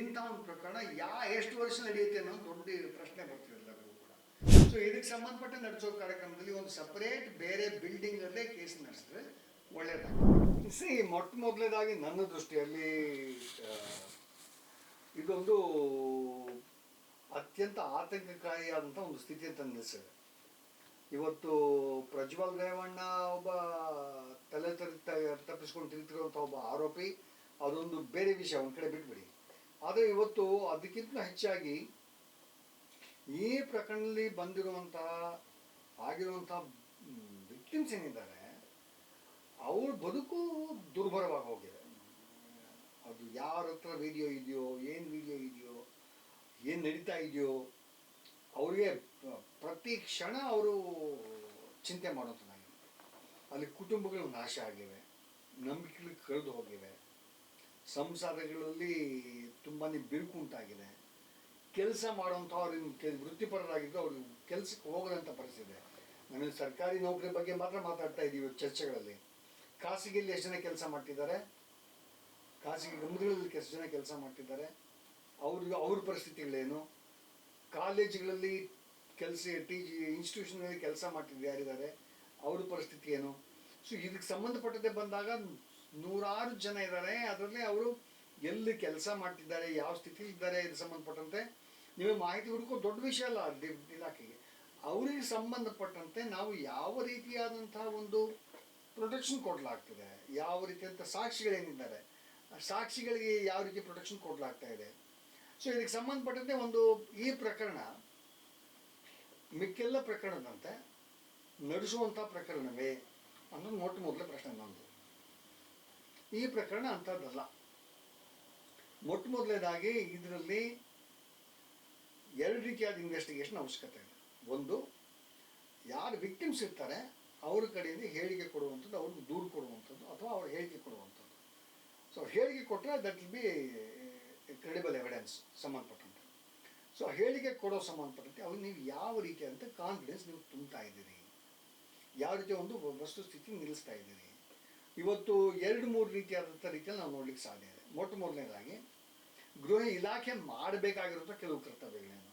ಇಂಥ ಒಂದು ಪ್ರಕರಣ ಯಾ ಎಷ್ಟು ವರ್ಷ ನಡೆಯುತ್ತೆ ಅನ್ನೋ ದೊಡ್ಡ ಪ್ರಶ್ನೆ ಬರ್ತಿದೆ ಎಲ್ಲರಿಗೂ ಕೂಡ. ಸೊ ಇದಕ್ಕೆ ಸಂಬಂಧಪಟ್ಟ ನಡೆಸೋ ಕಾರ್ಯಕ್ರಮದಲ್ಲಿ ಒಂದು ಸಪರೇಟ್ ಬೇರೆ ಬಿಲ್ಡಿಂಗ್ ಅಲ್ಲೇ ಕೇಸ್ ನಡೆಸಿದ್ರೆ ಒಳ್ಳೇದಾಗ್ತದೆ. ಸಿ ಮೊಟ್ಟ ಮೊದಲನೇದಾಗಿ ನನ್ನ ದೃಷ್ಟಿಯಲ್ಲಿ ಇದೊಂದು ಅತ್ಯಂತ ಆತಂಕಕಾರಿಯಾದಂಥ ಒಂದು ಸ್ಥಿತಿ ಅಂತ ನಿಲ್ಲಿಸಿದೆ ಇವತ್ತು ಪ್ರಜ್ವಲ್ ರೇವಣ್ಣ ಒಬ್ಬ ತಲೆ ತಪ್ಪಿಸ್ಕೊಂಡು ತಿರುಗ್ತಿರುವಂಥ ಒಬ್ಬ ಆರೋಪಿ, ಅದೊಂದು ಬೇರೆ ವಿಷಯ, ಒಂದು ಕಡೆ ಬಿಟ್ಬಿಡಿ. ಆದರೆ ಇವತ್ತು ಅದಕ್ಕಿಂತ ಹೆಚ್ಚಾಗಿ ಈ ಪ್ರಕರಣದಲ್ಲಿ ಬಂದಿರುವಂತಹ, ಆಗಿರುವಂತಹ ವಿಕ್ಟಿಮ್ಸ್ ಏನಿದ್ದಾರೆ, ಅವ್ರ ಬದುಕು ದುರ್ಬಲವಾಗಿ ಹೋಗಿದೆ. ಅದು ಯಾರ ಹತ್ರ ವಿಡಿಯೋ ಇದೆಯೋ, ಏನು ವಿಡಿಯೋ ಇದೆಯೋ, ಏನು ನಡೀತಾ ಇದೆಯೋ, ಅವ್ರಿಗೆ ಪ್ರತಿ ಕ್ಷಣ ಅವರು ಚಿಂತೆ ಮಾಡೋಂಥದ್ದಾಗಿದೆ ಅಲ್ಲಿ ಕುಟುಂಬಗಳು ನಾಶ ಆಗಿವೆ, ನಂಬಿಕೆಗಳು ಕಳೆದು ಹೋಗಿವೆ. ಸಂಸಾರಗಳಲ್ಲಿ ತುಂಬಾ ಬಿರುಕು ಉಂಟಾಗಿದೆ. ಕೆಲಸ ಮಾಡುವಂಥವ್ರು ಕೆಲ ವೃತ್ತಿಪರರಾಗಿದ್ದು ಅವ್ರಿಗೆ ಕೆಲಸಕ್ಕೆ ಹೋಗದಂಥ ಪರಿಸ್ಥಿತಿ. ನಮಗೆ ಸರ್ಕಾರಿ ನೌಕರಿ ಬಗ್ಗೆ ಮಾತ್ರ ಮಾತಾಡ್ತಾ ಇದ್ದೀವಿ ಚರ್ಚೆಗಳಲ್ಲಿ. ಖಾಸಗಿಯಲ್ಲಿ ಎಷ್ಟು ಜನ ಕೆಲಸ ಮಾಡ್ತಿದ್ದಾರೆ? ಖಾಸಗಿ ಗಮನಗಳಲ್ಲಿ ಎಷ್ಟು ಜನ ಕೆಲಸ ಮಾಡ್ತಿದ್ದಾರೆ? ಅವ್ರಿಗೆ ಅವ್ರ ಪರಿಸ್ಥಿತಿಗಳೇನು? ಕಾಲೇಜುಗಳಲ್ಲಿ ಕೆಲಸ, ಟಿ ಜಿ ಇನ್ಸ್ಟಿಟ್ಯೂಷನಲ್ಲಿ ಕೆಲಸ ಮಾಡ್ತಿದ್ದು ಯಾರಿದ್ದಾರೆ? ಅವ್ರ ಪರಿಸ್ಥಿತಿ ಏನು? ಸೊ ಇದಕ್ಕೆ ಸಂಬಂಧಪಟ್ಟಂತೆ ಬಂದಾಗ ನೂರಾರು ಜನ ಇದ್ದಾರೆ. ಅದರಲ್ಲಿ ಅವರು ಎಲ್ಲಿ ಕೆಲಸ ಮಾಡ್ತಿದ್ದಾರೆ, ಯಾವ ಸ್ಥಿತಿ ಇದ್ದಾರೆ ಇದಕ್ಕೆ ಸಂಬಂಧಪಟ್ಟಂತೆ ನಿಮಗೆ ಮಾಹಿತಿ ಹುಡುಕೋ ದೊಡ್ಡ ವಿಷಯ ಅಲ್ಲ ಇಲಾಖೆಗೆ. ಅವರಿಗೆ ಸಂಬಂಧಪಟ್ಟಂತೆ ನಾವು ಯಾವ ರೀತಿಯಾದಂತಹ ಒಂದು ಪ್ರೊಟೆಕ್ಷನ್ ಕೊಡಲಾಗ್ತಿದೆ, ಯಾವ ರೀತಿಯಂಥ ಸಾಕ್ಷಿಗಳೇನಿದ್ದಾರೆ ಸಾಕ್ಷಿಗಳಿಗೆ ಯಾವ ರೀತಿ ಪ್ರೊಟೆಕ್ಷನ್ ಕೊಡಲಾಗ್ತಾ ಇದೆ. ಸೊ ಇದಕ್ಕೆ ಸಂಬಂಧಪಟ್ಟಂತೆ ಒಂದು ಈ ಪ್ರಕರಣ ಮಿಕ್ಕೆಲ್ಲ ಪ್ರಕರಣದಂತೆ ನಡೆಸುವಂಥ ಪ್ರಕರಣವೇ ಅನ್ನೋದು ಮೊಟ್ಟ ಮೊದಲ ಪ್ರಶ್ನೆ ನಂದು ಈ ಪ್ರಕರಣ ಅಂಥದ್ದಲ್ಲ ಮೊಟ್ಟ ಮೊದಲನೇದಾಗಿ ಇದರಲ್ಲಿ ಎರಡು ರೀತಿಯಾದ ಇನ್ವೆಸ್ಟಿಗೇಷನ್ ಅವಶ್ಯಕತೆ ಇದೆ. ಒಂದು, ಯಾರು ವಿಕ್ಟಿಮ್ಸ್ ಇರ್ತಾರೆ, ಅವ್ರ ಕಡೆಯಿಂದ ಹೇಳಿಕೆ ಕೊಡುವಂಥದ್ದು, ಅವ್ರಿಗೆ ದೂರು ಕೊಡುವಂಥದ್ದು, ಅಥವಾ ಅವ್ರ ಹೇಳಿಕೆ ಕೊಡುವಂಥದ್ದು. ಸೊ ಹೇಳಿಕೆ ಕೊಟ್ಟರೆ that will be credible evidence ಸಂಬಂಧಪಟ್ಟಂತೆ. ಸೊ ಹೇಳಿಕೆ ಕೊಡೋ ಸಂಬಂಧಪಟ್ಟಂತೆ ಅವ್ರಿಗೆ ನೀವು ಯಾವ ರೀತಿಯಾದಂಥ ಕಾನ್ಫಿಡೆನ್ಸ್ ನೀವು ತುಂಬ್ತಾ ಇದ್ದೀರಿ? ಯಾವ ರೀತಿಯ ಒಂದು ವಸ್ತುಸ್ಥಿತಿ ನಿಲ್ಲಿಸ್ತಾ ಇದ್ದೀರಿ? ಇವತ್ತು ಎರಡು ಮೂರು ರೀತಿಯಾದಂಥ ರೀತಿಯಲ್ಲಿ ನಾವು ನೋಡ್ಲಿಕ್ಕೆ ಸಾಧ್ಯ ಇದೆ. ಮೊಟ್ಟ ಮೊದಲನೇದಾಗಿ, ಗೃಹ ಇಲಾಖೆ ಮಾಡಬೇಕಾಗಿರುವಂಥ ಕೆಲವು ಕರ್ತವ್ಯಗಳೇನು?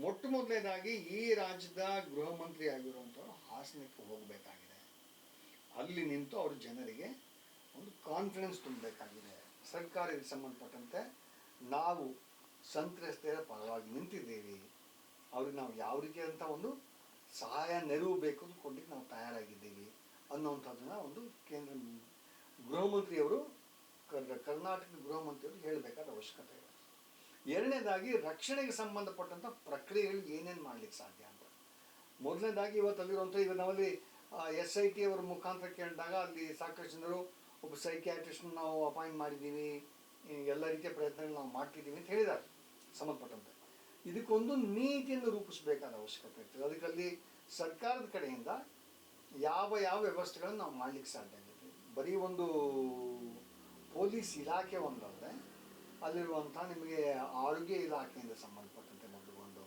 ಮೊಟ್ಟ ಮೊದಲನೇದಾಗಿ ಈ ರಾಜ್ಯದ ಗೃಹ ಮಂತ್ರಿ ಆಗಿರುವಂಥವ್ರು ಹಾಸನಕ್ಕೆ ಹೋಗಬೇಕಾಗಿದೆ. ಅಲ್ಲಿ ನಿಂತು ಅವ್ರ ಜನರಿಗೆ ಒಂದು ಕಾನ್ಫಿಡೆನ್ಸ್ ತುಂಬಬೇಕಾಗಿದೆ. ಸರ್ಕಾರಕ್ಕೆ ಸಂಬಂಧಪಟ್ಟಂತೆ ನಾವು ಸಂತ್ರಸ್ತರ ಪರವಾಗಿ ನಿಂತಿದ್ದೀವಿ. ಅವ್ರಿಗೆ ನಾವು ಯಾವ ಅಂತ ಒಂದು ಸಹಾಯ ನೆರವು ಬೇಕು ಕೊಡ್ಲಿಕ್ಕೆ ನಾವು ತಯಾರಾಗಿದ್ದೀವಿ ಅನ್ನೋವಂಥದ್ದನ್ನ ಒಂದು ಕೇಂದ್ರ ಕರ್ನಾಟಕ ಮಂತ್ರಿಯವರು ಕರ್- ಕರ್ನಾಟಕದ ಗೃಹ ಮಂತ್ರಿಯವರು ಹೇಳಬೇಕಾದ ಅವಶ್ಯಕತೆ ಇದೆ. ಎರಡನೇದಾಗಿ ರಕ್ಷಣೆಗೆ ಸಂಬಂಧಪಟ್ಟಂಥ ಪ್ರಕ್ರಿಯೆಗಳು ಏನೇನು ಮಾಡ್ಲಿಕ್ಕೆ ಸಾಧ್ಯ ಅಂತ. ಮೊದಲನೇದಾಗಿ ಇವತ್ತು ಅಲ್ಲಿರುವಂಥ ಈಗ ನಾವಲ್ಲಿ ಎಸ್ ಐ ಟಿ ಅವರ ಮುಖಾಂತರ ಕೇಳಿದಾಗ ಅಲ್ಲಿ ಸಾಕಷ್ಟು ಜನರು ಒಬ್ಬ ಸೈಕ್ಯಾಟ್ರಿಸ್ಟ್ ನಾವು ಅಪಾಯಿಂಟ್ ಮಾಡಿದ್ದೀವಿ ಎಲ್ಲ ರೀತಿಯ ಪ್ರಯತ್ನಗಳು ನಾವು ಮಾಡ್ತಿದ್ದೀವಿ ಅಂತ ಹೇಳಿದ್ದಾರೆ ಸಂಬಂಧಪಟ್ಟಂತೆ. ಇದಕ್ಕೊಂದು ನೀತಿಯನ್ನು ರೂಪಿಸಬೇಕಾದ ಅವಶ್ಯಕತೆ ಇರ್ತದೆ. ಅದಕ್ಕಲ್ಲಿ ಸರ್ಕಾರದ ಕಡೆಯಿಂದ ಯಾವ ಯಾವ ವ್ಯವಸ್ಥೆಗಳನ್ನು ನಾವು ಮಾಡ್ಲಿಕ್ಕೆ ಸಾಧ್ಯ ಆಗುತ್ತೆ ಬರೀ ಒಂದು ಪೊಲೀಸ್ ಇಲಾಖೆ ಒಂದಲ್ಲದೆ ಅಲ್ಲಿರುವಂಥ ನಿಮಗೆ ಆರೋಗ್ಯ ಇಲಾಖೆಯಿಂದ ಸಂಬಂಧಪಟ್ಟಂತೆ ಮೊದಲುಗೊಂಡು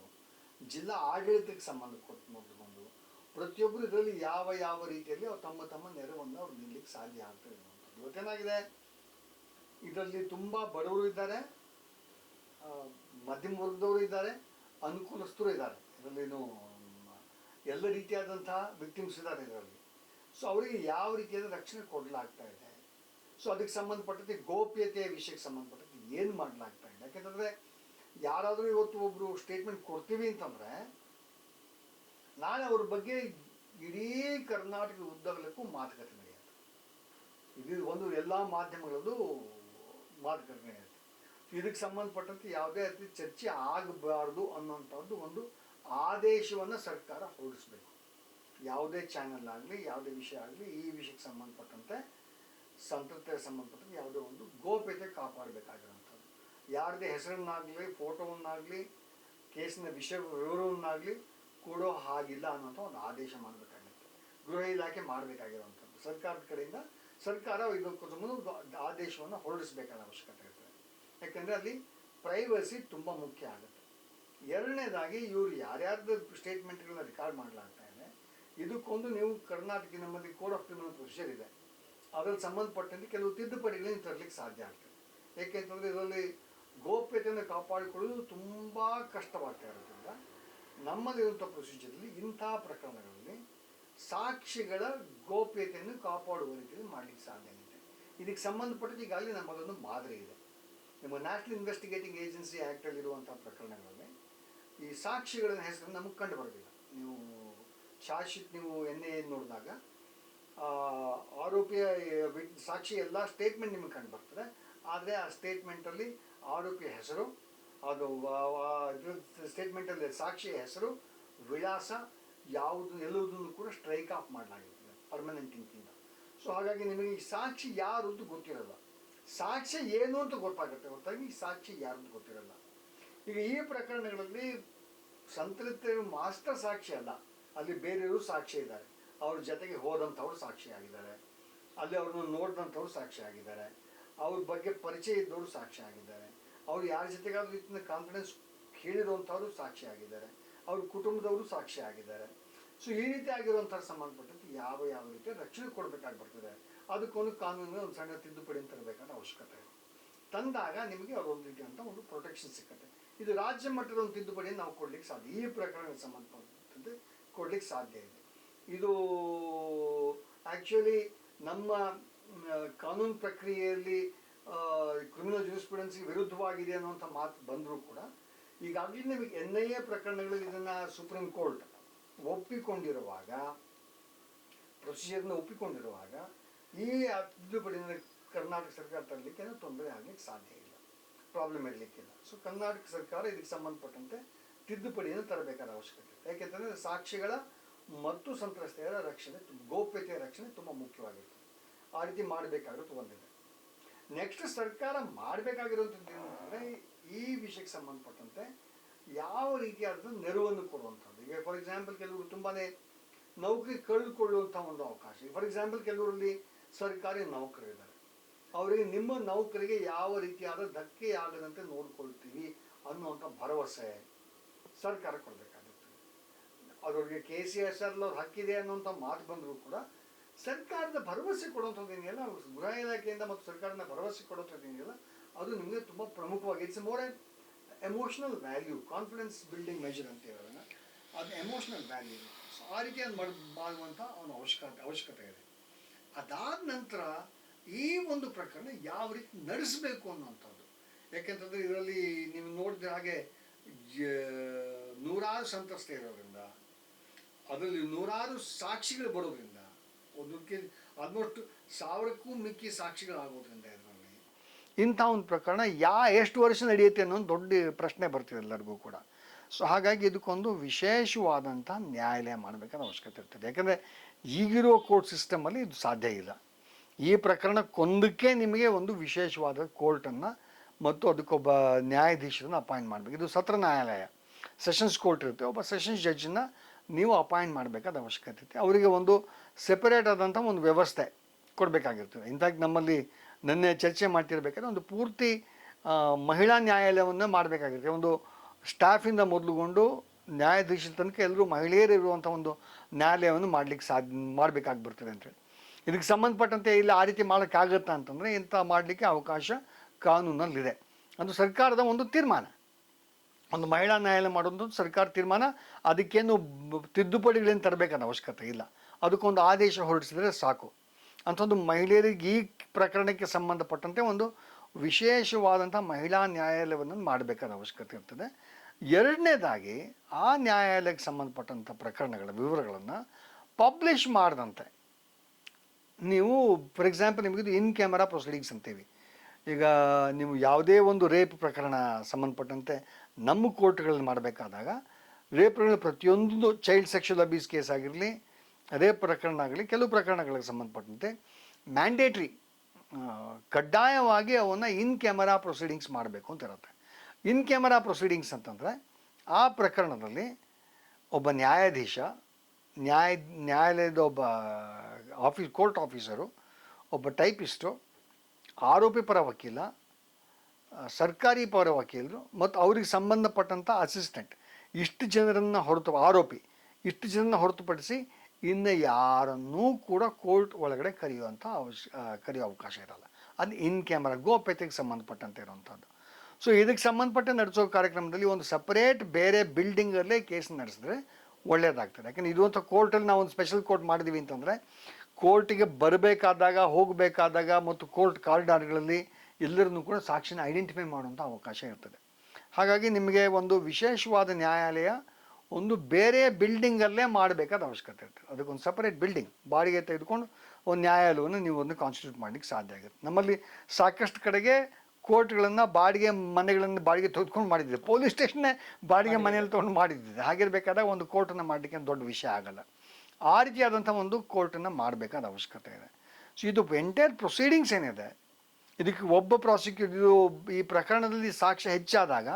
ಜಿಲ್ಲಾ ಆಡಳಿತಕ್ಕೆ ಸಂಬಂಧಪಟ್ಟು ಮೊದಲುಗೊಂಡು ಪ್ರತಿಯೊಬ್ಬರು ಇದರಲ್ಲಿ ಯಾವ ಯಾವ ರೀತಿಯಲ್ಲಿ ಅವ್ರು ತಮ್ಮ ತಮ್ಮ ನೆರವನ್ನು ಅವ್ರು ನಿಲ್ಲಕ್ಕೆ ಸಾಧ್ಯ ಆಗ್ತದೆ ಇವತ್ತೇನಾಗಿದೆ? ಇದರಲ್ಲಿ ತುಂಬ ಬಡವರು ಇದ್ದಾರೆ ಮಧ್ಯಮ ವರ್ಗದವರು ಇದ್ದಾರೆ, ಅನುಕೂಲಸ್ಥರು ಇದ್ದಾರೆ. ಇದರಲ್ಲಿ ಏನು ಎಲ್ಲ ರೀತಿಯಾದಂತಹ ವಿಕ್ಟಿಮ್ಸ್ ಇದ್ದಾರೆ ಇದರಲ್ಲಿ. ಸೊ ಅವರಿಗೆ ಯಾವ ರೀತಿಯಾದ ರಕ್ಷಣೆ ಕೊಡಲಾಗ್ತಾ ಇದೆ? ಸೊ ಅದಕ್ಕೆ ಸಂಬಂಧಪಟ್ಟಂತೆ ಗೋಪ್ಯತೆಯ ವಿಷಯಕ್ಕೆ ಸಂಬಂಧಪಟ್ಟಂತೆ ಏನು ಮಾಡಲಾಗ್ತಾ ಇದೆ? ಯಾಕೆಂತಂದರೆ ಯಾರಾದರೂ ಇವತ್ತು ಒಬ್ಬರು ಸ್ಟೇಟ್ಮೆಂಟ್ ಕೊಡ್ತೀವಿ ಅಂತಂದರೆ, ನಾಳೆ ಅವ್ರ ಬಗ್ಗೆ ಇಡೀ ಕರ್ನಾಟಕದ ಉದ್ದಗಲಕ್ಕೂ ಮಾತುಕತೆ ನಡೆಯುತ್ತೆ. ಇದು ಒಂದು ಎಲ್ಲ ಮಾಧ್ಯಮಗಳಲ್ಲೂ ಮಾತುಕತೆ ನಡೆಯುತ್ತೆ. ಇದಕ್ಕೆ ಸಂಬಂಧಪಟ್ಟಂತೆ ಯಾವುದೇ ರೀತಿ ಚರ್ಚೆ ಆಗಬಾರ್ದು ಅನ್ನೋಂಥದ್ದು ಒಂದು ಆದೇಶವನ್ನು ಸರ್ಕಾರ ಹೊರಡಿಸ್ಬೇಕು. ಯಾವುದೇ ಚಾನಲ್ ಆಗಲಿ, ಯಾವುದೇ ವಿಷಯ ಆಗಲಿ, ಈ ವಿಷಯಕ್ಕೆ ಸಂಬಂಧಪಟ್ಟಂತೆ ಸಂತೃಪ್ತಿಗೆ ಸಂಬಂಧಪಟ್ಟಂತೆ ಯಾವುದೇ ಒಂದು ಗೋಪ್ಯತೆ ಕಾಪಾಡಬೇಕಾಗಿರೋಂಥದ್ದು ಯಾರದೇ ಹೆಸರನ್ನಾಗಲಿ, ಫೋಟೋವನ್ನಾಗಲಿ, ಕೇಸಿನ ವಿಷಯ ವಿವರವನ್ನಾಗಲಿ ಕೊಡೋ ಹಾಗಿಲ್ಲ ಅನ್ನೋಂಥ ಒಂದು ಆದೇಶ ಮಾಡಬೇಕಾಗುತ್ತೆ ಗೃಹ ಇಲಾಖೆ ಮಾಡಬೇಕಾಗಿರುವಂಥದ್ದು. ಸರ್ಕಾರದ ಕಡೆಯಿಂದ ಸರ್ಕಾರ ಇದಕ್ಕೂ ಸಂಬಂಧ ಒಂದು ಆದೇಶವನ್ನು ಹೊರಡಿಸಬೇಕಾದ ಅವಶ್ಯಕತೆ ಇರ್ತದೆ ಯಾಕೆಂದರೆ ಅಲ್ಲಿ ಪ್ರೈವಸಿ ತುಂಬ ಮುಖ್ಯ ಆಗುತ್ತೆ. ಎರಡನೇದಾಗಿ ಇವರು ಯಾರ್ಯಾರ್ದು ಸ್ಟೇಟ್ಮೆಂಟ್ಗಳನ್ನ ರೆಕಾರ್ಡ್ ಮಾಡಲಾಗ್ತಾ ಇದೆ ಇದಕ್ಕೊಂದು ನೀವು ಕರ್ನಾಟಕ ನಮ್ಮಲ್ಲಿ ಕೋಡ್ ಆಫ್ ಕ್ರಿಮಿನಲ್ ಪ್ರೊಸೀಜರ್ ಇದೆ. ಅದರಲ್ಲಿ ಸಂಬಂಧಪಟ್ಟಂತೆ ಕೆಲವು ತಿದ್ದುಪಡಿಗಳನ್ನು ತರಲಿಕ್ಕೆ ಸಾಧ್ಯ ಆಗ್ತದೆ. ಏಕೆಂತಂದರೆ ಇದರಲ್ಲಿ ಗೋಪ್ಯತೆಯನ್ನು ಕಾಪಾಡಿಕೊಳ್ಳುವುದು ತುಂಬ ಕಷ್ಟವಾಗ್ತಾ ಇರೋದ್ರಿಂದ ನಮ್ಮಲ್ಲಿರುವಂಥ ಪ್ರೊಸೀಜರಲ್ಲಿ ಇಂಥ ಪ್ರಕರಣಗಳಲ್ಲಿ ಸಾಕ್ಷಿಗಳ ಗೋಪ್ಯತೆಯನ್ನು ಕಾಪಾಡುವ ರೀತಿಯಲ್ಲಿ ಮಾಡಲಿಕ್ಕೆ ಸಾಧ್ಯ ಇದೆ ಇದಕ್ಕೆ ಸಂಬಂಧಪಟ್ಟಂತೆ ಈಗಾಗಲೇ ನಮ್ಮದೊಂದು ಮಾದರಿ ಇದೆ. ನಮ್ಮ ನ್ಯಾಷನಲ್ ಇನ್ವೆಸ್ಟಿಗೇಟಿಂಗ್ ಏಜೆನ್ಸಿ ಆ್ಯಕ್ಟಲ್ಲಿರುವಂಥ ಪ್ರಕರಣಗಳಲ್ಲಿ ಈ ಸಾಕ್ಷಿಗಳ ಹೆಸರು ನಮಗೆ ಕಂಡು ಬರೋದಿಲ್ಲ. ನೀವು ಶಾಶಿತ್ ನೀವು ಎನ್ ಎ ನೋಡಿದಾಗ ಆರೋಪಿಯ ಸಾಕ್ಷಿ ಎಲ್ಲ ಸ್ಟೇಟ್ಮೆಂಟ್ ನಿಮಗೆ ಕಂಡು ಬರ್ತದೆ. ಆದರೆ ಆ ಸ್ಟೇಟ್ಮೆಂಟಲ್ಲಿ ಆರೋಪಿಯ ಹೆಸರು, ಅದು ಸ್ಟೇಟ್ಮೆಂಟಲ್ಲಿ ಸಾಕ್ಷಿಯ ಹೆಸರು, ವಿಳಾಸ, ಯಾವುದು, ಎಲ್ಲದನ್ನು ಕೂಡ ಸ್ಟ್ರೈಕ್ ಆಫ್ ಮಾಡಲಾಗಿರ್ತದೆ ಪರ್ಮನೆಂಟ್ ಇಂಕಿಂದ ಸೊ ಹಾಗಾಗಿ ನಿಮಗೆ ಈ ಸಾಕ್ಷಿ ಯಾರು ಅಂತ ಗೊತ್ತಿರಲ್ಲ. ಸಾಕ್ಷಿ ಏನು ಅಂತ ಗೊತ್ತಾಗುತ್ತೆ ಹೊರತಾಗಿ ಈ ಸಾಕ್ಷಿ ಯಾರು ಅಂತ ಗೊತ್ತಿರಲ್ಲ. ಈಗ ಈ ಪ್ರಕರಣಗಳಲ್ಲಿ ಸಂತ್ರಸ್ತರು ಮಾಸ್ಟರ್ ಸಾಕ್ಷಿ ಅಲ್ಲ. ಅಲ್ಲಿ ಬೇರೆಯವರು ಸಾಕ್ಷಿ ಇದ್ದಾರೆ. ಅವ್ರ ಜೊತೆಗೆ ಹೋದಂಥವ್ರು ಸಾಕ್ಷಿ ಆಗಿದ್ದಾರೆ. ಅಲ್ಲಿ ಅವ್ರನ್ನ ನೋಡಿದಂಥವ್ರು ಸಾಕ್ಷಿ ಆಗಿದ್ದಾರೆ. ಅವ್ರ ಬಗ್ಗೆ ಪರಿಚಯ ಇದ್ದವರು ಸಾಕ್ಷಿ ಆಗಿದ್ದಾರೆ. ಅವ್ರು ಯಾರ ಜೊತೆಗಾದ್ರೂ ರೀತಿಯ ಕಾನ್ಫಿಡೆನ್ಸ್ ಕೇಳಿರುವಂಥವ್ರು ಸಾಕ್ಷಿ ಆಗಿದ್ದಾರೆ. ಅವ್ರ ಕುಟುಂಬದವರು ಸಾಕ್ಷಿ ಆಗಿದ್ದಾರೆ. ಸೊ ಈ ರೀತಿ ಆಗಿರುವಂಥ ಸಂಬಂಧಪಟ್ಟಂತೆ ಯಾವ ಯಾವ ರೀತಿ ರಕ್ಷಣೆ ಕೊಡಬೇಕಾಗಿ ಬರ್ತದೆ. ಅದಕ್ಕೊಂದು ಕಾನೂನಿನ ಒಂದು ಸಣ್ಣ ತಿದ್ದುಪಡಿ ತರಬೇಕಾದ ಅವಶ್ಯಕತೆ. ತಂದಾಗ ನಿಮಗೆ ಒಂದು ರೀತಿಯಂಥ ಒಂದು ಪ್ರೊಟೆಕ್ಷನ್ ಸಿಕ್ಕತ್ತೆ. ಇದು ರಾಜ್ಯ ಮಟ್ಟದ ಒಂದು ತಿದ್ದುಪಡಿಯನ್ನು ನಾವು ಕೊಡಲಿಕ್ಕೆ ಸಾಧ್ಯ. ಈ ಪ್ರಕರಣಕ್ಕೆ ಸಂಬಂಧಪಟ್ಟಂತೆ. ಕೊಡ್ಲಿಕ್ಕೆ ಸಾಧ್ಯ ಇದೆ. ಇದು ಆ್ಯಕ್ಚುಲಿ ನಮ್ಮ ಕಾನೂನು ಪ್ರಕ್ರಿಯೆಯಲ್ಲಿ ಕ್ರಿಮಿನಲ್ ಜೂಸ್ಪ್ರುಡೆನ್ಸಿ ವಿರುದ್ಧವಾಗಿದೆ ಅನ್ನುವಂಥ ಮಾತು ಬಂದರೂ ಕೂಡ, ಈಗಾಗಲೇ ನಿಮಗೆ ಎನ್ ಐ ಎ ಪ್ರಕರಣಗಳಲ್ಲಿ ಇದನ್ನು ಸುಪ್ರೀಂ ಕೋರ್ಟ್ ಒಪ್ಪಿಕೊಂಡಿರುವಾಗ ಪ್ರೊಸೀಜರ್ನ ಒಪ್ಪಿಕೊಂಡಿರುವಾಗ, ಈ ತಿದ್ದುಪಡಿ ಕರ್ನಾಟಕ ಸರ್ಕಾರ ತರಲಿಕ್ಕೆ ತೊಂದರೆ ಆಗಲಿಕ್ಕೆ ಸಾಧ್ಯ ಇಲ್ಲ. ಪ್ರಾಬ್ಲಮ್ ಇರಲಿಕ್ಕಿಲ್ಲ. ಸೊ ಕರ್ನಾಟಕ ಸರ್ಕಾರ ಇದಕ್ಕೆ ಸಂಬಂಧಪಟ್ಟಂತೆ ತಿದ್ದುಪಡಿಯನ್ನು ತರಬೇಕಾದ ಅವಶ್ಯಕತೆ ಯಾಕೆಂತಂದರೆ ಸಾಕ್ಷಿಗಳ ಮತ್ತು ಸಂತ್ರಸ್ತೆಯರ ರಕ್ಷಣೆ ಗೋಪ್ಯತೆಯ ರಕ್ಷಣೆ ತುಂಬ ಮುಖ್ಯವಾಗಿರ್ತದೆ. ಆ ರೀತಿ ಮಾಡಬೇಕಾಗಿರೋದು ಒಂದಿದೆ. ನೆಕ್ಸ್ಟ್ ಸರ್ಕಾರ ಮಾಡಬೇಕಾಗಿರುವಂಥದ್ದು ಏನು ಈ ವಿಷಯಕ್ಕೆ ಸಂಬಂಧಪಟ್ಟಂತೆ ಯಾವ ರೀತಿಯಾದ ನೆರವನ್ನು ಕೊಡುವಂಥದ್ದು. ಈಗ ಫಾರ್ ಎಕ್ಸಾಂಪಲ್ ಕೆಲವರು ತುಂಬಾ ನೌಕರಿ ಕಳೆದುಕೊಳ್ಳುವಂಥ ಒಂದು ಅವಕಾಶ. ಫಾರ್ ಎಕ್ಸಾಂಪಲ್ ಕೆಲವರಲ್ಲಿ ಸರ್ಕಾರಿ ನೌಕರರಿದ್ದಾರೆ ಅವರಿಗೆ ನಿಮ್ಮ ನೌಕರಿಗೆ ಯಾವ ರೀತಿಯಾದ ಧಕ್ಕೆ ಆಗದಂತೆ ನೋಡ್ಕೊಳ್ತೀವಿ ಅನ್ನುವಂಥ ಭರವಸೆ. ಸರ್ಕಾರ ಕೊಡಬೇಕಾಗುತ್ತೆ. ಅದರಿಗೆ ಕೆ ಸಿ ಎಸ್ ಅವ್ರ ಹಕ್ಕಿದೆ ಅನ್ನುವಂಥ ಮಾತು ಬಂದರೂ ಕೂಡ ಸರ್ಕಾರದ ಭರವಸೆ ಕೊಡುವಂಥದ್ದು ಏನಿಲ್ಲ ಗೃಹ ಇಲಾಖೆಯಿಂದ ಮತ್ತು ಸರ್ಕಾರದ ಭರವಸೆ ಕೊಡುವಂಥದ್ದು ಏನಿಲ್ಲ, ಅದು ನಿಮಗೆ ತುಂಬ ಪ್ರಮುಖವಾಗಿ it's more emotional value confidence building measure ಅಂತ ಹೇಳೋಣ ಅದು ಎಮೋಷನಲ್ ವ್ಯಾಲ್ಯೂ ಸೊ ಆ ರೀತಿಯಾಗಿ ಮಾಡಿ, ಮಾಡುವಂಥ ಅವನ ಅವಶ್ಯಕತೆ ಅವಶ್ಯಕತೆ ಇದೆ. ಅದಾದ ನಂತರ ಈ ಒಂದು ಪ್ರಕರಣ ಯಾವ ರೀತಿ ನಡೆಸಬೇಕು ಅನ್ನುವಂಥದ್ದು. ಯಾಕೆಂತಂದರೆ ಇದರಲ್ಲಿ ನೀವು ನೋಡಿದ ಹಾಗೆ ನೂರಾರು ಸಂತ್ರಸ್ತೆ ಇರೋದ್ರಿಂದ, ಅದರಲ್ಲಿ ನೂರಾರು ಸಾಕ್ಷಿಗಳು ಬರೋದ್ರಿಂದ ಒಂದಕ್ಕೆ ಆಲ್ಮೋಸ್ಟ್ ಸಾವಿರಕ್ಕೂ ಮಿಕ್ಕಿ ಸಾಕ್ಷಿಗಳಾಗೋದ್ರಿಂದ ಇದರಲ್ಲಿ, ಇಂಥ ಒಂದು ಪ್ರಕರಣ ಯಾ ಎಷ್ಟು ವರ್ಷ ನಡೆಯುತ್ತೆ ಅನ್ನೋ ಒಂದು ದೊಡ್ಡ ಪ್ರಶ್ನೆ ಬರ್ತಿದೆ ಎಲ್ಲರಿಗೂ ಕೂಡ. ಸೊ, ಹಾಗಾಗಿ ಇದಕ್ಕೊಂದು ವಿಶೇಷವಾದಂಥ ನ್ಯಾಯಾಲಯ ಮಾಡಬೇಕಾದ ಅವಶ್ಯಕತೆ ಇರ್ತದೆ. ಯಾಕಂದರೆ ಈಗಿರೋ ಕೋರ್ಟ್ ಸಿಸ್ಟಮಲ್ಲಿ ಇದು ಸಾಧ್ಯ ಇಲ್ಲ. ಈ ಪ್ರಕರಣಕ್ಕೊಂದಕ್ಕೆ ನಿಮಗೆ ಒಂದು ವಿಶೇಷವಾದ ಕೋರ್ಟನ್ನು ಮತ್ತು ಅದಕ್ಕೊಬ್ಬ ನ್ಯಾಯಾಧೀಶರನ್ನು ಅಪಾಯಿಂಟ್ ಮಾಡಬೇಕು. ಇದು ಸತ್ರ ನ್ಯಾಯಾಲಯ. ಸೆಷನ್ಸ್ ಕೋರ್ಟ್ ಇರುತ್ತೆ. ಒಬ್ಬ ಸೆಷನ್ಸ್ ಜಡ್ಜನ್ನ ನೀವು ಅಪಾಯಿಂಟ್ ಮಾಡಬೇಕಾದ ಅವಶ್ಯಕತೆ ಇರುತ್ತೆ. ಅವರಿಗೆ ಒಂದು ಸೆಪರೇಟ್ ಆದಂಥ ಒಂದು ವ್ಯವಸ್ಥೆ ಕೊಡಬೇಕಾಗಿರ್ತದೆ. ಇಂಥಾಗಿ ನಮ್ಮಲ್ಲಿ ನಿನ್ನೆ ಚರ್ಚೆ ಮಾಡ್ತಿರ್ಬೇಕಾದ್ರೆ ಒಂದು ಪೂರ್ತಿ ಮಹಿಳಾ ನ್ಯಾಯಾಲಯವನ್ನು ಮಾಡಬೇಕಾಗಿರುತ್ತೆ. ಒಂದು ಸ್ಟಾಫಿಂದ ಮೊದಲುಗೊಂಡು ನ್ಯಾಯಾಧೀಶರ ತನಕ ಎಲ್ಲರೂ ಮಹಿಳೆಯರು ಇರುವಂಥ ಒಂದು ನ್ಯಾಯಾಲಯವನ್ನು ಮಾಡಲಿಕ್ಕೆ ಸಾಧ್ಯ ಮಾಡಬೇಕಾಗಿ ಬರ್ತದೆ ಅಂತೇಳಿ ಇದಕ್ಕೆ ಸಂಬಂಧಪಟ್ಟಂತೆ ಇಲ್ಲ ಆ ರೀತಿ ಮಾಡೋಕ್ಕಾಗತ್ತಾ ಅಂತಂದರೆ ಇಂಥ ಮಾಡಲಿಕ್ಕೆ ಅವಕಾಶ ಕಾನೂನಲ್ಲಿದೆ. ಅದು ಸರ್ಕಾರದ ಒಂದು ತೀರ್ಮಾನ. ಒಂದು ಮಹಿಳಾ ನ್ಯಾಯಾಲಯ ಮಾಡೋದು ಸರ್ಕಾರ ತೀರ್ಮಾನ. ಅದಕ್ಕೇನು ತಿದ್ದುಪಡಿಗಳೇನು ತರಬೇಕಾದ ಅವಶ್ಯಕತೆ ಇಲ್ಲ. ಅದಕ್ಕೊಂದು ಆದೇಶ ಹೊರಡಿಸಿದರೆ ಸಾಕು. ಅಂಥದ್ದು ಮಹಿಳೆಯರಿಗೆ ಈ ಪ್ರಕರಣಕ್ಕೆ ಸಂಬಂಧಪಟ್ಟಂತೆ ಒಂದು ವಿಶೇಷವಾದಂಥ ಮಹಿಳಾ ನ್ಯಾಯಾಲಯವನ್ನು ಮಾಡಬೇಕಾದ ಅವಶ್ಯಕತೆ ಇರ್ತದೆ. ಎರಡನೇದಾಗಿ ಆ ನ್ಯಾಯಾಲಯಕ್ಕೆ ಸಂಬಂಧಪಟ್ಟಂಥ ಪ್ರಕರಣಗಳ ವಿವರಗಳನ್ನು ಪಬ್ಲಿಷ್ ಮಾಡಿದಂತೆ. ನೀವು ಫಾರ್ ಎಕ್ಸಾಂಪಲ್ ನಿಮಗಿದು ಇನ್ ಕ್ಯಾಮರಾ ಪ್ರೊಸೀಡಿಂಗ್ಸ್ ಅಂತೀವಿ. ಈಗ ನೀವು ಯಾವುದೇ ಒಂದು ರೇಪ್ ಪ್ರಕರಣ ಸಂಬಂಧಪಟ್ಟಂತೆ ನಮ್ಮ ಕೋರ್ಟ್ಗಳಲ್ಲಿ ಮಾಡಬೇಕಾದಾಗ, ರೇಪ್ ಪ್ರಕರಣ ಪ್ರತಿಯೊಂದು ಚೈಲ್ಡ್ ಸೆಕ್ಷುವಲ್ ಅಬ್ಯೂಸ್ ಕೇಸ್ ಆಗಿರಲಿ ರೇಪ್ ಪ್ರಕರಣ ಆಗಲಿ, ಕೆಲವು ಪ್ರಕರಣಗಳಿಗೆ ಸಂಬಂಧಪಟ್ಟಂತೆ ಮ್ಯಾಂಡೇಟ್ರಿ ಕಡ್ಡಾಯವಾಗಿ ಅವನ್ನು ಇನ್ ಕ್ಯಾಮರಾ ಪ್ರೊಸೀಡಿಂಗ್ಸ್ ಮಾಡಬೇಕು ಅಂತ ಇರುತ್ತೆ. ಇನ್ ಕ್ಯಾಮರಾ ಪ್ರೊಸೀಡಿಂಗ್ಸ್ ಅಂತಂದರೆ, ಆ ಪ್ರಕರಣದಲ್ಲಿ ಒಬ್ಬ ನ್ಯಾಯಾಧೀಶ, ನ್ಯಾಯ, ನ್ಯಾಯಾಲಯದ ಒಬ್ಬ ಆಫೀಸ್ ಕೋರ್ಟ್ ಆಫೀಸರು ಒಬ್ಬ ಟೈಪಿಸ್ಟು ಆರೋಪಿ ಪರ ವಕೀಲ ಸರ್ಕಾರಿ ಪರ ವಕೀಲರು ಮತ್ತು ಅವ್ರಿಗೆ ಸಂಬಂಧಪಟ್ಟಂಥ ಅಸಿಸ್ಟೆಂಟ್. ಇಷ್ಟು ಜನರನ್ನು ಹೊರತು, ಆರೋಪಿ, ಇಷ್ಟು ಜನರನ್ನು ಹೊರತುಪಡಿಸಿ ಇನ್ನು ಯಾರನ್ನೂ ಕೂಡ ಕೋರ್ಟ್ ಒಳಗಡೆ ಕರೆಯುವಂಥ ಅವಶ್ಯ ಕರೆಯೋ ಅವಕಾಶ ಇರಲ್ಲ. ಅದು ಇನ್ ಕ್ಯಾಮರಾ, ಗೋಪ್ಯತೆಗೆ ಸಂಬಂಧಪಟ್ಟಂತೆ ಇರುವಂಥದ್ದು. ಸೊ, ಇದಕ್ಕೆ ಸಂಬಂಧಪಟ್ಟ ನಡೆಸೋ ಕಾರ್ಯಕ್ರಮದಲ್ಲಿ ಒಂದು ಸಪ್ರೇಟ್ ಬೇರೆ ಬಿಲ್ಡಿಂಗಲ್ಲೇ ಕೇಸ್ ನಡೆಸಿದ್ರೆ ಒಳ್ಳೆಯದಾಗ್ತದೆ ಯಾಕಂದ್ರೆ ಅಂತ ಕೋರ್ಟಲ್ಲಿ ನಾವು ಒಂದು ಸ್ಪೆಷಲ್ ಕೋರ್ಟ್ ಮಾಡಿದ್ದೀವಿ ಅಂತಂದರೆ ಕೋರ್ಟಿಗೆ ಬರಬೇಕಾದಾಗ ಹೋಗಬೇಕಾದಾಗ ಮತ್ತು ಕೋರ್ಟ್ ಕಾರಿಡಾರ್ಗಳಲ್ಲಿ ಎಲ್ಲರನ್ನೂ ಕೂಡ ಸಾಕ್ಷಿನ ಐಡೆಂಟಿಫೈ ಮಾಡುವಂಥ ಅವಕಾಶ ಇರ್ತದೆ. ಹಾಗಾಗಿ ನಿಮಗೆ ಒಂದು ವಿಶೇಷವಾದ ನ್ಯಾಯಾಲಯ ಒಂದು ಬೇರೆ ಬಿಲ್ಡಿಂಗಲ್ಲೇ ಮಾಡಬೇಕಾದ ಅವಶ್ಯಕತೆ ಇರ್ತದೆ. ಅದಕ್ಕೊಂದು ಸಪರೇಟ್ ಬಿಲ್ಡಿಂಗ್ ಬಾಡಿಗೆ ತೆಗೆದುಕೊಂಡು ಒಂದು ನ್ಯಾಯಾಲಯವನ್ನು ನೀವು ಒಂದು ಕಾನ್ಸ್ಟಿಟ್ಯೂಟ್ ಮಾಡಲಿಕ್ಕೆ ಸಾಧ್ಯ ಆಗುತ್ತೆ ನಮ್ಮಲ್ಲಿ ಸಾಕಷ್ಟು ಕಡೆಗೆ ಕೋರ್ಟ್ಗಳನ್ನು ಬಾಡಿಗೆ ಮನೆಗಳನ್ನು ಬಾಡಿಗೆ ತೆಗೆದುಕೊಂಡು ಮಾಡಿದ್ದೆ. ಪೊಲೀಸ್ ಸ್ಟೇಷನ್ನೇ ಬಾಡಿಗೆ ಮನೆಯಲ್ಲಿ ತೊಗೊಂಡು ಮಾಡಿದ್ದಿದೆ ಹಾಗಿರಬೇಕಾದಾಗ ಒಂದು ಕೋರ್ಟನ್ನು ಮಾಡಲಿಕ್ಕೆ ದೊಡ್ಡ ವಿಷಯ ಆಗಲ್ಲ. ಆ ರೀತಿಯಾದಂಥ ಒಂದು ಕೋರ್ಟನ್ನು ಮಾಡಬೇಕಾದ ಅವಶ್ಯಕತೆ ಇದೆ. ಸೊ ಇದು ಎಂಟೈರ್ ಪ್ರೊಸೀಡಿಂಗ್ಸ್ ಏನಿದೆ, ಇದಕ್ಕೆ ಒಬ್ಬ ಪ್ರಾಸಿಕ್ಯೂಟ್ ಇದು ಈ ಪ್ರಕರಣದಲ್ಲಿ ಸಾಕ್ಷ್ಯ ಹೆಚ್ಚಾದಾಗ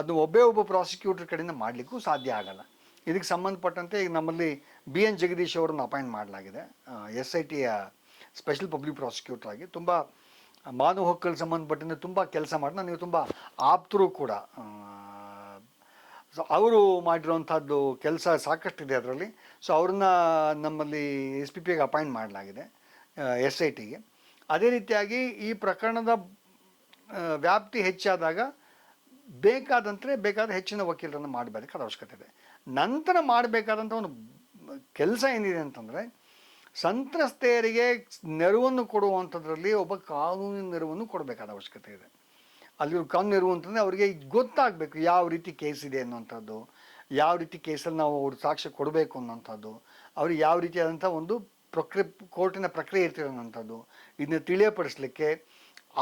ಅದು ಒಬ್ಬೇ ಒಬ್ಬ ಪ್ರಾಸಿಕ್ಯೂಟರ್ ಕಡೆಯಿಂದ ಮಾಡಲಿಕ್ಕೂ ಸಾಧ್ಯ ಆಗಲ್ಲ. ಇದಕ್ಕೆ ಸಂಬಂಧಪಟ್ಟಂತೆ ಈಗ ನಮ್ಮಲ್ಲಿ ಬಿ ಎನ್ ಜಗದೀಶ್ ಅವರನ್ನು ಅಪಾಯಿಂಟ್ ಮಾಡಲಾಗಿದೆ. ಎಸ್ ಐ ಟಿಯ ಸ್ಪೆಷಲ್ ಪಬ್ಲಿಕ್ ಪ್ರಾಸಿಕ್ಯೂಟರ್ ಆಗಿ ತುಂಬ ಮಾನವ ಹಕ್ಕುಗಳಿಗೆ ಸಂಬಂಧಪಟ್ಟಂತೆ ತುಂಬ ಕೆಲಸ ಮಾಡಿದ ನೀವು ತುಂಬ ಆಪ್ತರು ಕೂಡ ಸೊ ಅವರು ಮಾಡಿರುವಂಥದ್ದು ಕೆಲಸ ಸಾಕಷ್ಟಿದೆ ಅದರಲ್ಲಿ. ಸೊ ಅವ್ರನ್ನ ನಮ್ಮಲ್ಲಿ ಎಸ್ ಪಿ ಪಿಗೆ ಅಪಾಯಿಂಟ್ ಮಾಡಲಾಗಿದೆ ಎಸ್ ಐ ಟಿಗೆ ಅದೇ ರೀತಿಯಾಗಿ ಈ ಪ್ರಕರಣದ ವ್ಯಾಪ್ತಿ ಹೆಚ್ಚಾದಾಗ ಬೇಕಾದಂತೆ ಬೇಕಾದ ಹೆಚ್ಚಿನ ವಕೀಲರನ್ನು ಮಾಡಬೇಕಾದ ಅವಶ್ಯಕತೆ ಇದೆ. ನಂತರ ಮಾಡಬೇಕಾದಂಥ ಒಂದು ಕೆಲಸ ಏನಿದೆ ಅಂತಂದರೆ ಸಂತ್ರಸ್ತೆಯರಿಗೆ ನೆರವನ್ನು ಕೊಡುವಂಥದ್ರಲ್ಲಿ ಒಬ್ಬ ಕಾನೂನಿನ ನೆರವನ್ನು ಕೊಡಬೇಕಾದ ಅವಶ್ಯಕತೆ ಇದೆ. ಅಲ್ಲಿ ಕಾನೂನು ಇರುವಂಥದ್ದು ಅವರಿಗೆ ಗೊತ್ತಾಗಬೇಕು ಯಾವ ರೀತಿ ಕೇಸ್ ಇದೆ ಅನ್ನುವಂಥದ್ದು, ಯಾವ ರೀತಿ ಕೇಸಲ್ಲಿ ನಾವು ಅವ್ರ ಸಾಕ್ಷ್ಯ ಕೊಡಬೇಕು ಅನ್ನೋಂಥದ್ದು ಅವ್ರಿಗೆ ಯಾವ ರೀತಿಯಾದಂಥ ಒಂದು ಪ್ರಕ್ರಿಯೆ ಕೋರ್ಟಿನ ಪ್ರಕ್ರಿಯೆ ಇರ್ತೀರ ಅನ್ನೋಂಥದ್ದು ಇದನ್ನ ತಿಳಿಯಪಡಿಸ್ಲಿಕ್ಕೆ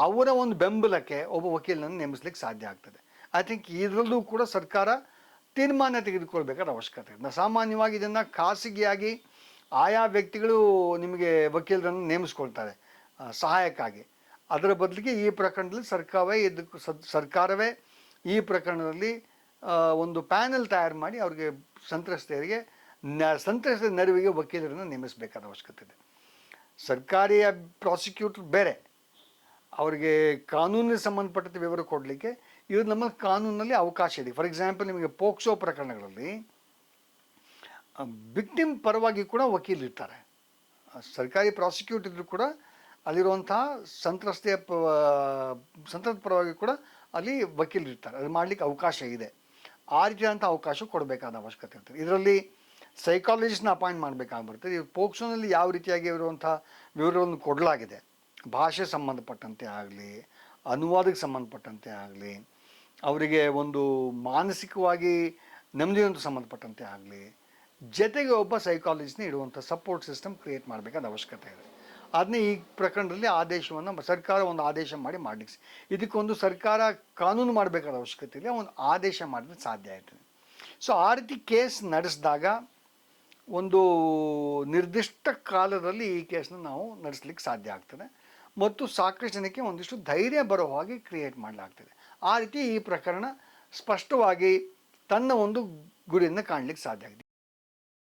ಅವರ ಒಂದು ಬೆಂಬಲಕ್ಕೆ ಒಬ್ಬ ವಕೀಲನನ್ನು ನೇಮಿಸ್ಲಿಕ್ಕೆ ಸಾಧ್ಯ ಆಗ್ತದೆ. ಐ ಥಿಂಕ್ ಇದರಲ್ಲೂ ಕೂಡ ಸರ್ಕಾರ ತೀರ್ಮಾನ ತೆಗೆದುಕೊಳ್ಬೇಕಾದ ಅವಶ್ಯಕತೆ. ಇದೆ ಸಾಮಾನ್ಯವಾಗಿ ಇದನ್ನು ಖಾಸಗಿಯಾಗಿ ಆಯಾ ವ್ಯಕ್ತಿಗಳು ನಿಮಗೆ ವಕೀಲರನ್ನು ನೇಮಿಸ್ಕೊಳ್ತಾರೆ ಸಹಾಯಕ್ಕಾಗಿ. ಅದರ ಬದಲಿಗೆ ಈ ಪ್ರಕರಣದಲ್ಲಿ ಸರ್ಕಾರವೇ ಇದಕ್ಕೆ ಸರ್ಕಾರವೇ ಈ ಪ್ರಕರಣದಲ್ಲಿ ಒಂದು ಪ್ಯಾನೆಲ್ ತಯಾರು ಮಾಡಿ ಅವ್ರಿಗೆ ಸಂತ್ರಸ್ತೆಯರಿಗೆ ನ ಸಂತ್ರಸ್ತ ನೆರವಿಗೆ ವಕೀಲರನ್ನು ನೇಮಿಸಬೇಕಾದ ಅವಶ್ಯಕತೆ ಇದೆ. ಸರ್ಕಾರಿ ಪ್ರಾಸಿಕ್ಯೂಟರ್ ಬೇರೆ. ಅವರಿಗೆ ಕಾನೂನಿಗೆ ಸಂಬಂಧಪಟ್ಟಂತೆ ವಿವರ ಕೊಡಲಿಕ್ಕೆ ಇದು ನಮ್ಮ ಕಾನೂನಲ್ಲಿ ಅವಕಾಶ ಇದೆ. ಫಾರ್ ಎಕ್ಸಾಂಪಲ್ ನಿಮಗೆ ಪೋಕ್ಸೋ ಪ್ರಕರಣಗಳಲ್ಲಿ ವಿಕ್ಟಿಮ್ ಪರವಾಗಿ ಕೂಡ ವಕೀಲರಿರ್ತಾರೆ ಸರ್ಕಾರಿ ಪ್ರಾಸಿಕ್ಯೂಟರ್ ಕೂಡ ಅಲ್ಲಿರುವಂತಹ ಸಂತ್ರಸ್ತೆಯ ಸಂತ್ರಸ್ತ ಪರವಾಗಿ ಕೂಡ ಅಲ್ಲಿ ವಕೀಲರು ಇರ್ತಾರೆ. ಅದು ಮಾಡಲಿಕ್ಕೆ ಅವಕಾಶ ಇದೆ. ಆ ರೀತಿಯಾದಂಥ ಅವಕಾಶ ಕೊಡಬೇಕಾದ ಅವಶ್ಯಕತೆ ಇರ್ತದೆ. ಇದರಲ್ಲಿ ಸೈಕಾಲಜಿಸ್ಟ್ನ ಅಪಾಯಿಂಟ್ ಮಾಡಬೇಕಾಗ್ಬಿಡ್ತದೆ ಈ ಪೋಕ್ಸೋನಲ್ಲಿ ಯಾವ ರೀತಿಯಾಗಿ ಇರುವಂಥ ವಿವರಗಳನ್ನು ಕೊಡಲಾಗಿದೆ? ಭಾಷೆ ಸಂಬಂಧಪಟ್ಟಂತೆ ಆಗಲಿ, ಅನುವಾದಕ್ಕೆ ಸಂಬಂಧಪಟ್ಟಂತೆ ಆಗಲಿ, ಅವರಿಗೆ ಒಂದು ಮಾನಸಿಕವಾಗಿ ನೆಮ್ಮದಿಯಂತ ಸಂಬಂಧಪಟ್ಟಂತೆ ಆಗಲಿ, ಜೊತೆಗೆ ಒಬ್ಬ ಸೈಕಾಲಜಿಸ್ಟ್ನ ಇಡುವಂಥ ಸಪೋರ್ಟ್ ಸಿಸ್ಟಮ್ ಕ್ರಿಯೇಟ್ ಮಾಡಬೇಕಾದ ಅವಶ್ಯಕತೆ ಇದೆ. ಅದನ್ನೇ ಈ ಪ್ರಕರಣದಲ್ಲಿ ಆದೇಶವನ್ನು ಸರ್ಕಾರ ಒಂದು ಆದೇಶ ಮಾಡಿ ಮಾಡಲಿಕ್ಕೆ ಇದಕ್ಕೊಂದು ಸರ್ಕಾರ ಕಾನೂನು ಮಾಡಬೇಕಾದ ಅವಶ್ಯಕತೆ ಇಲ್ಲ ಒಂದು ಆದೇಶ ಮಾಡಿದ್ರೆ ಸಾಧ್ಯ ಆಯ್ತದೆ. ಸೊ ಆ ರೀತಿ ಕೇಸ್ ನಡೆಸಿದಾಗ ಒಂದು ನಿರ್ದಿಷ್ಟ ಕಾಲದಲ್ಲಿ ಈ ಕೇಸನ್ನ ನಾವು ನಡೆಸಲಿಕ್ಕೆ ಸಾಧ್ಯ ಆಗ್ತದೆ. ಮತ್ತು ಸಾಕಷ್ಟು ಜನಕ್ಕೆ ಒಂದಿಷ್ಟು ಧೈರ್ಯ ಬರೋ ಹಾಗೆ ಕ್ರಿಯೇಟ್ ಮಾಡಲಾಗ್ತದೆ. ಆ ರೀತಿ ಈ ಪ್ರಕರಣ ಸ್ಪಷ್ಟವಾಗಿ ತನ್ನ ಒಂದು ಗುರಿಯನ್ನು ಕಾಣಲಿಕ್ಕೆ ಸಾಧ್ಯ ಆಗಿದೆ.